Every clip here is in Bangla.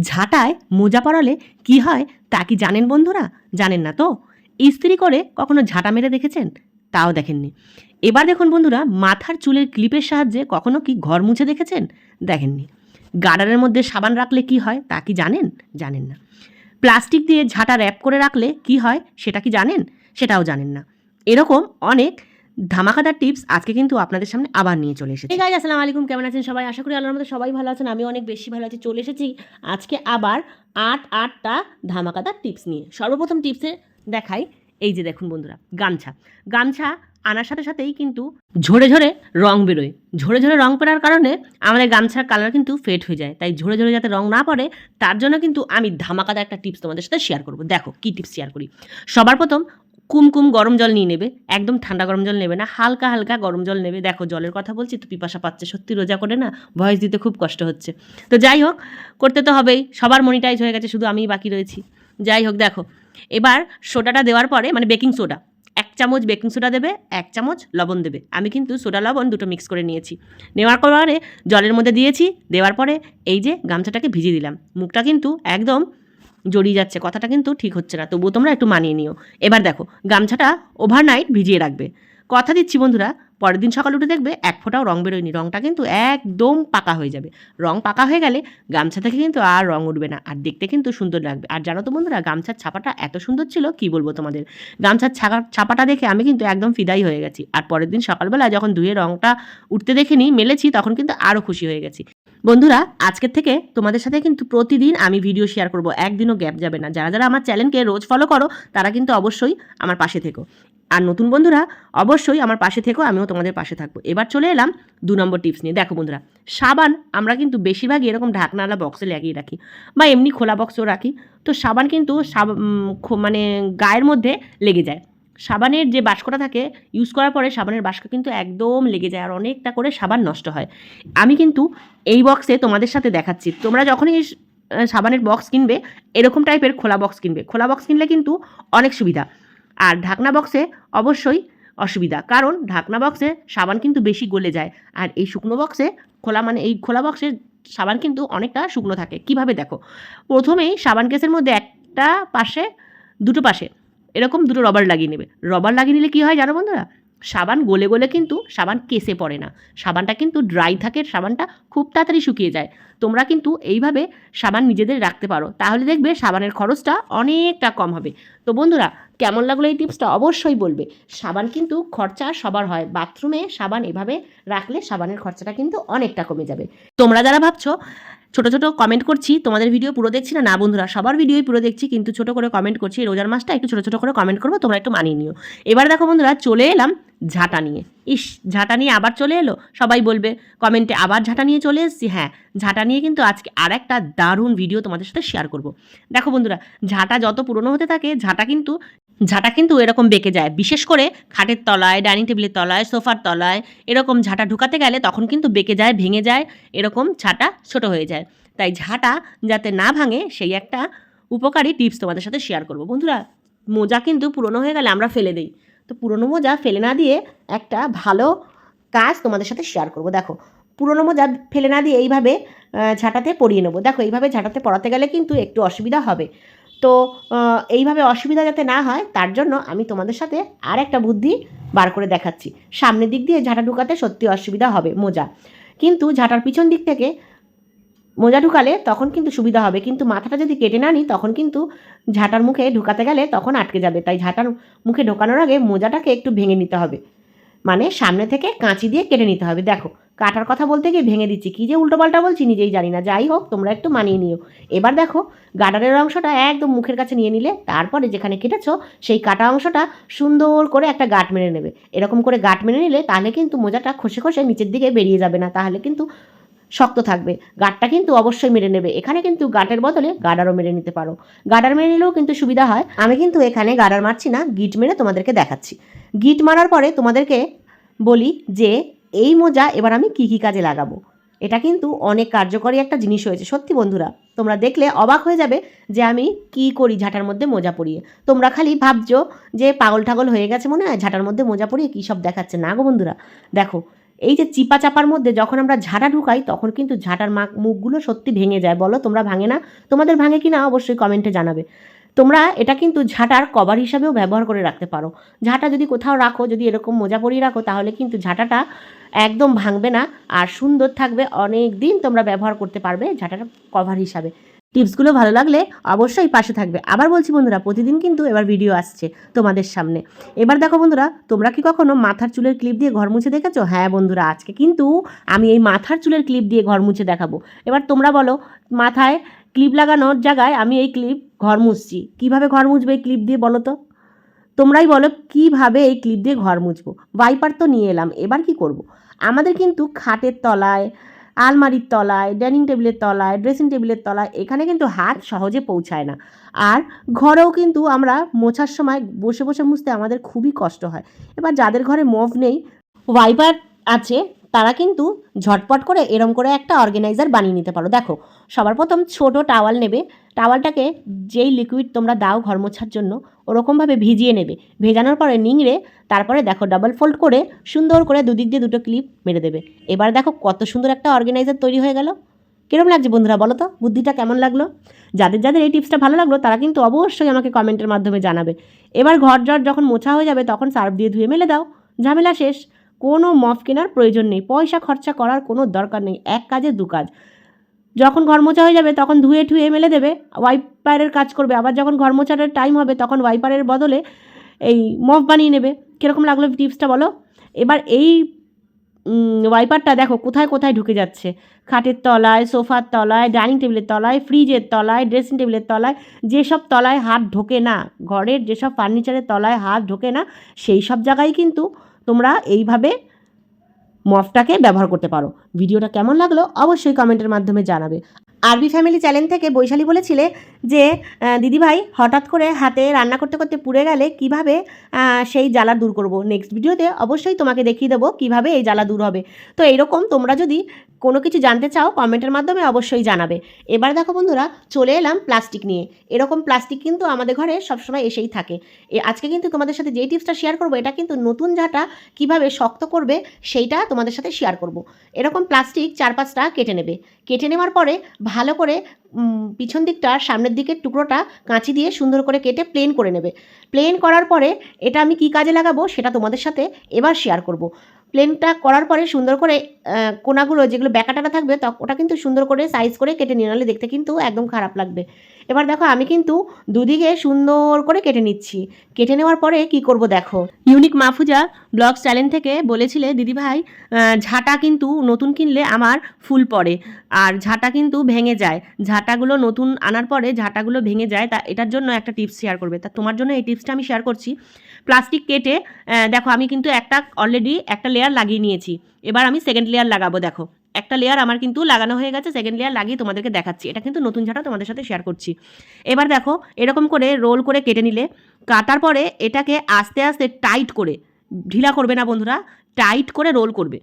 ঝাঁটায় মোজা পরালে কি হয় তা কি জানেন বন্ধুরা? জানেন না তো? ইস্ত্রি করে কখনো ঝাঁটা মেরে দেখেছেন? তাও দেখেননি। এবার দেখুন বন্ধুরা, মাথার চুলের ক্লিপের সাহায্যে কখনো কি ঘর মুছে দেখেছেন? দেখেননি। গার্ডারের মধ্যে সাবান রাখলে কি হয় তা কি জানেন? জানেন না। প্লাস্টিক দিয়ে ঝাঁটা র্যাপ করে রাখলে কি হয় সেটা কি জানেন? সেটাও জানেন না। এরকম অনেক ধামাকাদার টিপস আজকে কিন্তু আপনাদের সামনে আবার নিয়ে চলে এসেছি। গাইজ আসসালামু আলাইকুম কেমন আছেন সবাই? আশা করি আল্লাহর মধ্যে সবাই ভালো আছেন। আমি অনেক বেশি ভালো আছি, চলে এসেছি আজকে আবার আট আটটা ধামাকাদার টিপস নিয়ে। সর্বপ্রথম টিপসে দেখাই, এই যে দেখুন বন্ধুরা, গামছা। গামছা আনার সাথে সাথেই কিন্তু ঝরে ঝরে রং বেরোয়। ঝরে ঝরে রং পড়ার কারণে আমাদের গামছার কালার কিন্তু ফেড হয়ে যায়। তাই ঝরে ঝরে যাতে রং না পড়ে, তার জন্য কিন্তু আমি ধামাকাদার একটা টিপস তোমাদের সাথে শেয়ার করব। দেখো, কী টিপস শেয়ার করি? সবার প্রথম কুমকুম গরম জল নিয়ে নেবে, একদম ঠান্ডা গরম জল নেবে না, হালকা হালকা গরম জল নেবে। দেখো, জলের কথা বলছি তো, পিপাসা পাচ্ছে, সত্যি রোজা করে না, ভয়েস দিতে খুব কষ্ট হচ্ছে। তো যাই হোক, করতে তো হবেই, সবার মনিটাইজ হয়ে গেছে, শুধু আমিই বাকি রয়েছি। যাই হোক, দেখো, এবার সোডাটা দেওয়ার পরে মানে বেকিং সোডা, এক চামচ বেকিং সোডা দেবে, এক চামচ লবণ দেবে। আমি কিন্তু সোডা লবণ দুটো মিক্স করে নিয়েছি। নেওয়ার পরে জলের মধ্যে দিয়েছি, দেওয়ার পরে এই যে গামছাটাকে ভিজিয়ে দিলাম। মুখটা কিন্তু একদম জড়িয়ে যাচ্ছে। কথাটা কিন্তু ঠিক হচ্ছে না। তবুও তোমরা একটু মানিয়ে নিও। এবার দেখো, গামছাটা ওভারনাইট ভিজিয়ে রাখবে। কথা দিচ্ছি বন্ধুরা, পরের দিন সকাল উঠে দেখবে এক ফোঁটাও রং বেরোয়নি। রংটা কিন্তু একদম পাকা হয়ে যাবে। রং পাকা হয়ে গেলে গামছা থেকে কিন্তু আর রং উঠবে না। আর দেখতে কিন্তু সুন্দর লাগবে। আর জানো তো বন্ধুরা, গামছার ছাপাটা এত সুন্দর ছিল, কি বলব তোমাদের? গামছার ছাপা ছাপাটা দেখে আমি কিন্তু একদম ফিদাই হয়ে গেছি। আর পরের দিন সকালবেলা যখন ধুয়ে রংটা উঠতে দেখে দেখেনি, মেলেছি, তখন কিন্তু আরও খুশি হয়ে গেছি। বন্ধুরা, আজকের থেকে তোমাদের সাথে কিন্তু প্রতিদিন আমি ভিডিও শেয়ার করব। একদিনও গ্যাপ যাবে না। যারা যারা আমার চ্যানেলকে রোজ ফলো করো, তারা কিন্তু অবশ্যই আমার পাশে থেকো। আর নতুন বন্ধুরা, অবশ্যই আমার পাশে থেকেও আমিও তোমাদের পাশে থাকব। এবার চলে এলাম দু নম্বর টিপস নিয়ে। দেখো বন্ধুরা, সাবান আমরা কিন্তু বেশিরভাগই এরকম ঢাকনাওয়ালা বক্সে লাগিয়ে রাখি বা এমনি খোলা বক্সেও রাখি। তো সাবান কিন্তু সাব- মানে গায়ের মধ্যে লেগে যায়। সাবানের যে বাস্কটা থাকে ইউজ করার পরে সাবানের বাস্ক কিন্তু একদম লেগে যায় আর অনেকটা করে সাবান নষ্ট হয়। আমি কিন্তু এই বক্সে তোমাদের সাথে দেখাচ্ছি। তোমরা যখনই সাবানের বক্স কিনবে, এরকম টাইপের খোলা বক্স কিনবে। খোলা বক্স কিনলে কিন্তু অনেক সুবিধা। আর ঢাকনা বক্সে অবশ্যই অসুবিধা। কারণ ঢাকনা বক্সে সাবান কিন্তু বেশি গলে যায়। আর এই শুকনো বক্সে খোলা মানে এই খোলা বক্সে সাবান কিন্তু অনেকটা শুকনো থাকে। কীভাবে দেখো? প্রথমেই সাবান কেসের মধ্যে একটা পাশে, দুটো পাশে এরকম দুটো রবার লাগিয়ে নেবে। রবার লাগিয়ে নিলে কী হয় জানো বন্ধুরা? সাবান গলে গলে কিন্তু সাবান কেসে পড়ে না। সাবানটা কিন্তু ড্রাই থাকে, সাবানটা খুব তাড়াতাড়ি শুকিয়ে যায়। তোমরা কিন্তু এইভাবে সাবান নিজেদের রাখতে পারো। তাহলে দেখবে সাবানের খরচটা অনেকটা কম হবে। তো বন্ধুরা, কেমন লাগল এই টিপসটা অবশ্যই বলবে। সাবান কিন্তু খরচা সবার হয়। বাথরুমে সাবান এভাবে রাখলে সাবানের খরচাটা কিন্তু অনেকটা কমে যাবে। তোমরা যারা ভাবছ ছোট ছোট কমেন্ট করছি, তোমাদের ভিডিও পুরো দেখছি না? না বন্ধুরা, সবার ভিডিওই পুরো দেখছি, কিন্তু ছোট করে কমেন্ট করছি। রোজার মাসটা একটু ছোট ছোট করে কমেন্ট করব, তোমরা একটু মানিয়ে নিও। এবার দেখো বন্ধুরা, চলে এলাম ঝাঁটা নিয়ে। ইস, ঝাঁটা নিয়ে আবার চলে এলো? সবাই বলবে, কমেন্টে আবার ঝাঁটা নিয়ে চলে এসেছি? হ্যাঁ ঝাঁটা নিয়ে কিন্তু আজকে আর একটা দারুণ ভিডিও তোমাদের সাথে শেয়ার করব। দেখো বন্ধুরা, ঝাঁটা যত পুরনো হতে থাকে, ঝাঁটা কিন্তু ঝাঁটা কিন্তু এরকম বেঁকে যায়। বিশেষ করে খাটের তলায়, ডাইনিং টেবিলের তলায়, সোফার তলায়, এরকম ঝাঁটা ঢুকাতে গেলে তখন কিন্তু বেঁকে যায়, ভেঙে যায়, এরকম ঝাঁটা ছোট হয়ে যায়। তাই ঝাঁটা যাতে না ভাঙে, সেই একটা উপকারী টিপস তোমাদের সাথে শেয়ার করব। বন্ধুরা, মোজা কিন্তু পুরনো হয়ে গেলে আমরা ফেলে দিই। তো পুরনো মোজা ফেলে না দিয়ে একটা ভালো কাজ তোমাদের সাথে শেয়ার করব। দেখো, পুরনো মোজা ফেলে না দিয়ে এইভাবে ঝাঁটাতে পরিয়ে নেব। দেখো, এইভাবে ঝাঁটাতে পড়াতে গেলে কিন্তু একটু অসুবিধা হবে। তো এইভাবে অসুবিধা যাতে না হয়, তার জন্য আমি তোমাদের সাথে আর একটা বুদ্ধি বার করে দেখাচ্ছি। সামনের দিক দিয়ে ঝাঁটা ঢুকাতে সত্যি অসুবিধা হবে মোজা। কিন্তু ঝাঁটার পিছন দিক থেকে মোজা ঢুকালে তখন কিন্তু সুবিধা হবে। কিন্তু মাথাটা যদি কেটে না নিই তখন কিন্তু ঝাঁটার মুখে ঢুকাতে গেলে তখন আটকে যাবে। তাই ঝাঁটার মুখে ঢোকানোর আগে মোজাটাকে একটু ভেঙে নিতে হবে। মানে সামনে থেকে কাঁচি দিয়ে কেটে নিতে হবে। দেখো, কাটার কথা বলতে গিয়ে ভেঙে দিচ্ছি। কী যে উল্টোপাল্টা বলছি নিজেই জানি না। যাই হোক, তোমরা একটু মানিয়ে নিও। এবার দেখো, গার্ডারের অংশটা একদম মুখের কাছে নিয়ে নিলে, তারপরে যেখানে কেটেছো, সেই কাটা অংশটা সুন্দর করে একটা গাঁট মেরে নেবে। এরকম করে গাঁট মেরে নিলে তাহলে কিন্তু মোজাটা খসে খসে নিচের দিকে বেরিয়ে যাবে না। তাহলে কিন্তু শক্ত থাকবে। গাঁটটা কিন্তু অবশ্যই মেরে নেবে। এখানে কিন্তু গাঁটের বদলে গাডারও মেরে নিতে পারো। গাডার মেরে নিলেও কিন্তু সুবিধা হয়। আমি কিন্তু এখানে গাডার মারছি না, গিট মেরে তোমাদেরকে দেখাচ্ছি। গিট মারার পরে তোমাদেরকে বলি যে, এই মোজা এবার আমি কি কি কাজে লাগাবো? এটা কিন্তু অনেক কার্যকরী একটা জিনিস হয়েছে। সত্যি বন্ধুরা, তোমরা দেখলে অবাক হয়ে যাবে যে আমি কি করি ঝাঁটার মধ্যে মোজা পরিয়ে। তোমরা খালি ভাবছ যে পাগল ঠাগল হয়ে গেছে মনে হয় ঝাঁটার মধ্যে মোজা পরিয়ে কী সব দেখাচ্ছে। না গো বন্ধুরা, দেখো এই যে চিপা চাপার মধ্যে যখন আমরা ঝাঁটা ঢুকাই, তখন কিন্তু ঝাঁটার মা মুখগুলো সত্যি ভেঙে যায়। বলো, তোমরা ভাঙে না? তোমাদের ভাঙে কি না অবশ্যই কমেন্টে জানাবে। তোমরা এটা কিন্তু ঝাঁটার কভার হিসাবেও ব্যবহার করে রাখতে পারো। ঝাঁটা যদি কোথাও রাখো, যদি এরকম মোজা পরিয়ে রাখো, তাহলে কিন্তু ঝাঁটাটা একদম ভাঙবে না। আর সুন্দর থাকবে অনেক দিন তোমরা ব্যবহার করতে পারবে ঝাঁটার কভার হিসাবে। টিপসগুলো ভালো লাগলে অবশ্যই পাশে থাকবে। আবার বলছি বন্ধুরা, প্রতিদিন কিন্তু এবার ভিডিও আসছে তোমাদের সামনে। এবার দেখো বন্ধুরা, তোমরা কি কখনো মাথার চুলের ক্লিপ দিয়ে ঘর মুছে দেখেছ? হ্যাঁ বন্ধুরা, আজকে কিন্তু আমি এই মাথার চুলের ক্লিপ দিয়ে ঘর মুছে দেখাবো। এবার তোমরা বলো, মাথায় ক্লিপ লাগানোর জায়গায় আমি এই ক্লিপ ঘর মুছছি। কীভাবে ঘর মুছবে এই ক্লিপ দিয়ে বলো তো? তোমরাই বলো, কীভাবে এই ক্লিপ দিয়ে ঘর মুছবো? ওয়াইপার তো নিয়ে এলাম, এবার কি করব। আমাদের কিন্তু খাটের তলায় আলমারির তলায়, ডাইনিং টেবিলের তলায়, ড্রেসিং টেবিলের তলায় এখানে কিন্তু হাত সহজে পৌঁছায় না। আর ঘরেও কিন্তু আমরা মোছার সময় বসে বসে মুছতে আমাদের খুবই কষ্ট হয়। এবার যাদের ঘরে মভ নেই, ওয়াইপার আছে তারা কিন্তু ঝটপট করে এরম করে একটা অর্গানাইজার বানিয়ে নিতে পারো। দেখো, সবার প্রথম ছোট টাওয়াল নেবে। টাওয়ালটাকে যেই লিকুইড তোমরা দাও ঘর মোছার জন্য, ওরকমভাবে ভিজিয়ে নেবে। ভেজানোর পরে নিংড়ে, তারপরে দেখো ডাবল ফোল্ড করে সুন্দর করে দুদিক দিয়ে দুটো ক্লিপ মেরে দেবে। এবার দেখো কত সুন্দর একটা অর্গানাইজার তৈরি হয়ে গেল। কিরম লাগছে বন্ধুরা বলো তো? বুদ্ধিটা কেমন লাগল? যাদের যাদের এই টিপসটা ভালো লাগল, তারা কিন্তু অবশ্যই আমাকে কমেন্টের মাধ্যমে জানাবে। এবার ঘর জট যখন মোছা হয়ে যাবে, তখন সার্ফ দিয়ে ধুয়ে মেলে দাও। ঝামেলা শেষ। কোনো মফ কেনার প্রয়োজন নেই। পয়সা খরচা করার কোনো দরকার নেই। এক কাজে দু কাজ। যখন ঘর মোছা হয়ে যাবে, তখন ধুয়ে ঠুয়ে মেলে দেবে। ওয়াইপারের কাজ করবে। আবার যখন ঘর টাইম হবে, তখন ওয়াইপারের বদলে এই মফ বানিয়ে নেবে। কীরকম লাগল টিপসটা বলো? এবার এই ওয়াইপারটা দেখো কোথায় কোথায় ঢুকে যাচ্ছে। খাটের তলায়, সোফার তলায়, ডাইনিং টেবিলের তলায়, ফ্রিজের তলায় ড্রেসিং টেবিলের তলায়, যেসব তলায় হাত ঢোকে না, ঘরের যেসব ফার্নিচারের তলায় হাত ঢোকে না, সেই সব জায়গায় কিন্তু তোমরা এইভাবে মফটাকে ব্যবহার করতে পারো। ভিডিওটা কেমন লাগল অবশ্যই কমেন্টের মাধ্যমে জানাবে। আরবি ফ্যামিলি চ্যানেল থেকে বৈশালী বলেছিলে যে দিদিভাই হঠাৎ করে হাতে রান্না করতে করতে পুড়ে গেলে কীভাবে সেই জ্বালা দূর করব? নেক্সট ভিডিওতে অবশ্যই তোমাকে দেখিয়ে দেবো কীভাবে এই জ্বালা দূর হবে। তো এইরকম তোমরা যদি কোনো কিছু জানতে চাও কমেন্টের মাধ্যমে অবশ্যই জানাবে। এবার দেখো বন্ধুরা, চলে এলাম প্লাস্টিক নিয়ে। এরকম প্লাস্টিক কিন্তু আমাদের ঘরে সবসময় এসেই থাকে। আজকে কিন্তু তোমাদের সাথে যেই টিপসটা শেয়ার করব, এটা কিন্তু নতুন ঝাঁটা কীভাবে শক্ত করবে, সেইটা তোমাদের সাথে শেয়ার করব। এরকম প্লাস্টিক চার পাঁচটা কেটে নেবে। কেটে নেওয়ার পরে ভালো করে পিছন দিকটা, সামনের দিকের টুকরোটা কাঁচি দিয়ে সুন্দর করে কেটে প্লেন করে নেবে। প্লেন করার পরে এটা আমি কি কাজে লাগাবো সেটা তোমাদের সাথে এবার শেয়ার করব। প্লেনটা করার পরে সুন্দর করে কোনাগুলো যেগুলো ব্যাকাটাটা থাকবে ওটা কিন্তু সুন্দর করে সাইজ করে কেটে নিয়ে নাহলে দেখতে কিন্তু একদম খারাপ লাগবে। এবার দেখো আমি কিন্তু দুদিকে সুন্দর করে কেটে নিচ্ছি। কেটে নেওয়ার পরে কি করব দেখো? ইউনিক মাহফুজা ব্লগ চ্যানেল থেকে বলেছিলে দিদিভাই ঝাঁটা কিন্তু নতুন কিনলে আমার ফুল পড়ে আর ঝাঁটা কিন্তু ভেঙে যায়। ঝাঁটাগুলো নতুন আনার পরে ঝাঁটাগুলো ভেঙে যায়। তা এটার জন্য একটা টিপস শেয়ার করবে। তা তোমার জন্য এই টিপসটা আমি শেয়ার করছি। প্লাস্টিক কেটে দেখো আমি কিন্তু একটা অলরেডি একটা লেয়ার লাগিয়ে নিয়েছি। এবার আমি সেকেন্ড লেয়ার লাগাবো, দেখো। একটা লেয়ার আমার কিন্তু লাগানো হয়ে গেছে সেকেন্ড লেয়ার লাগিয়ে তোমাদেরকে দেখাচ্ছি। এটা কিন্তু নতুন ঝাঁটা তোমাদের সাথে শেয়ার করছি। এবার দেখো, এরকম করে রোল করে কেটে নিলে, কাটার পরে এটাকে আস্তে আস্তে টাইট করে, ঢিলা করবে না বন্ধুরা টাইট করে রোল করবে।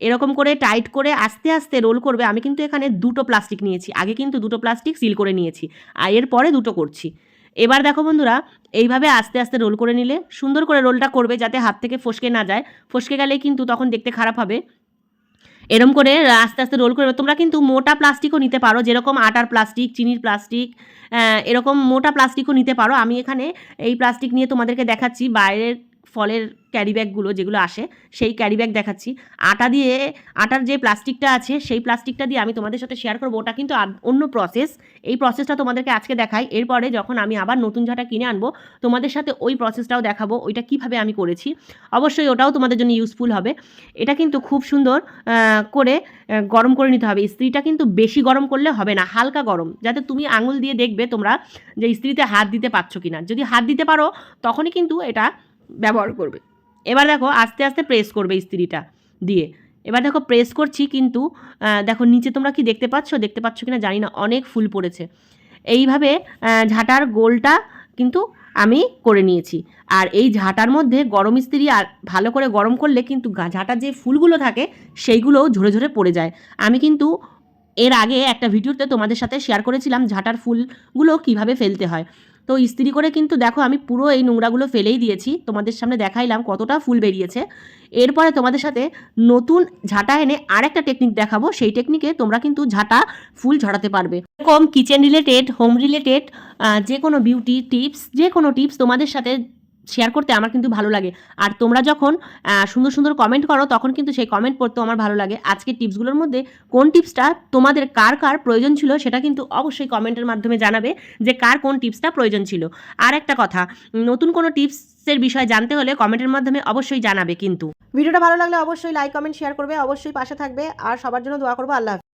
এরকম করে টাইট করে আস্তে আস্তে রোল করবে। আমি কিন্তু এখানে দুটো প্লাস্টিক নিয়েছি, আগে কিন্তু দুটো প্লাস্টিক সিল করে নিয়েছি, আর এরপরে দুটো করছি। এবার দেখো বন্ধুরা, এইভাবে আস্তে আস্তে রোল করে নিলে, সুন্দর করে রোলটা করবে যাতে হাত থেকে ফসকে না যায়। ফসকে গেলে কিন্তু তখন দেখতে খারাপ হবে। এরম করে আস্তে আস্তে রোল করে, তোমরা কিন্তু মোটা প্লাস্টিকও নিতে পারো, যেরকম আটার প্লাস্টিক চিনির প্লাস্টিক এরকম মোটা প্লাস্টিকও নিতে পারো। আমি এখানে এই প্লাস্টিক নিয়ে তোমাদেরকে দেখাচ্ছি, বাইরের ফলের ক্যারি ব্যাগগুলো যেগুলো আসে, সেই ক্যারি ব্যাগ দেখাচ্ছি। আটা দিয়ে, আটার যে প্লাস্টিকটা আছে, সেই প্লাস্টিকটা দিয়ে আমি তোমাদের সাথে শেয়ার করব। ওটা কিন্তু অন্য প্রসেস এই প্রসেসটা তোমাদেরকে আজকে দেখাই। এরপরে যখন আমি আবার নতুন ঝাঁটা কিনে আনব, তোমাদের সাথে ওই প্রসেসটাও দেখাবো, ওইটা কীভাবে আমি করেছি। অবশ্যই ওটাও তোমাদের জন্য ইউজফুল হবে। এটা কিন্তু খুব সুন্দর করে গরম করে নিতে হবে। ইস্ত্রিটা কিন্তু বেশি গরম করলে হবে না, হালকা গরম। যাতে তুমি আঙুল দিয়ে দেখবে তোমরা যে ইস্ত্রিতে হাত দিতে পারছ কিনা। যদি হাত দিতে পারো, তখনই কিন্তু এটা ব্যবহার করবে। এবার দেখো আস্তে আস্তে প্রেস করবে ইস্ত্রিটা দিয়ে। এবার দেখো প্রেস করছি কিন্তু দেখো নিচে তোমরা কি দেখতে পাচ্ছ? দেখতে পাচ্ছ কিনা জানি না, অনেক ফুল পড়েছে। এইভাবে ঝাঁটার গোলটা কিন্তু আমি করে নিয়েছি। আর এই ঝাঁটার মধ্যে গরম ইস্ত্রি আর ভালো করে গরম করলে কিন্তু ঝাঁটার যে ফুলগুলো থাকে, সেইগুলোও ঝরে ঝরে পড়ে যায়। আমি কিন্তু এর আগে একটা ভিডিওতে তোমাদের সাথে শেয়ার করেছিলাম ঝাঁটার ফুলগুলো কীভাবে ফেলতে হয়। তো ইস্ত্রি করে কিন্তু দেখো আমি পুরো এই নোংরাগুলো ফেলেই দিয়েছি। তোমাদের সামনে দেখাইলাম কতটা ফুল বেরিয়েছে। এরপরে তোমাদের সাথে নতুন ঝাঁটা এনে আরেকটা টেকনিক দেখাবো। সেই টেকনিকে তোমরা কিন্তু ঝাঁটা ফুল ঝরাতে পারবে। এরকম কিচেন রিলেটেড হোম রিলেটেড যে কোনো বিউটি টিপস যে কোনো টিপস তোমাদের সাথে শেয়ার করতে আমার কিন্তু ভালো লাগে। আর তোমরা যখন সুন্দর সুন্দর কমেন্ট করো, তখন কিন্তু সেই কমেন্ট পড়তেও আমার ভালো লাগে। আজকে টিপসগুলোর মধ্যে কোন টিপসটা তোমাদের কার কার প্রয়োজন ছিল সেটা কিন্তু অবশ্যই কমেন্টের মাধ্যমে জানাবে যে কার কোন টিপসটা প্রয়োজন ছিল। আর একটা কথা, নতুন কোনো টিপসের বিষয়ে জানতে হলে কমেন্টের মাধ্যমে অবশ্যই জানাবে কিন্তু। ভিডিওটা ভালো লাগলে অবশ্যই লাইক কমেন্ট শেয়ার করবে, অবশ্যই পাশে থাকবে। আর সবার জন্য দোয়া করব, আল্লাহ।